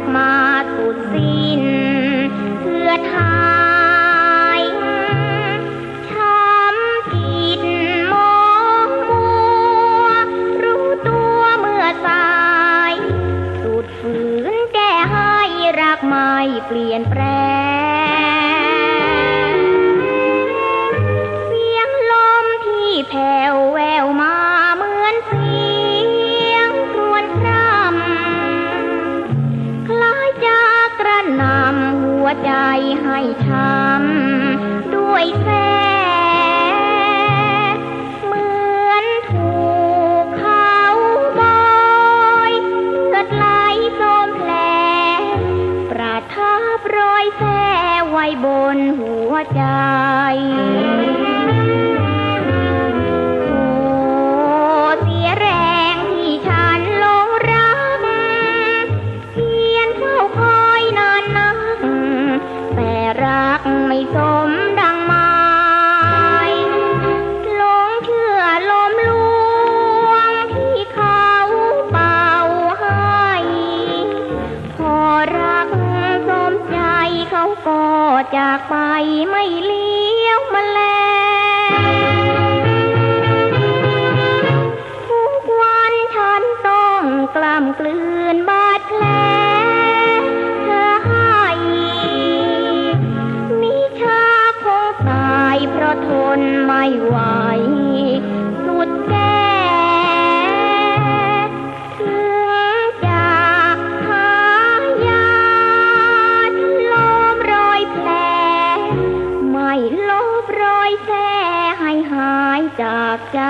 ากมาสุดสิ้นเพื่อทายช้ำจิตมองมัว รู้ตัวเมื่อสาย สุดฝืนแก้ให้รักไม่เปลี่ยนแปลง ใจให้ทำด้วยแสเหมือนถูกเขาบอยเลือดไหลซมแผลประทับรอยแสไว้บนหัวใจ ก็จากไปไม่เลี้ยวมาแลทุกวันฉันต้องกล้ำกลืนบาดแผลเธอให้นิชาคงตายเพราะทนไม่ไหว หายจากใจ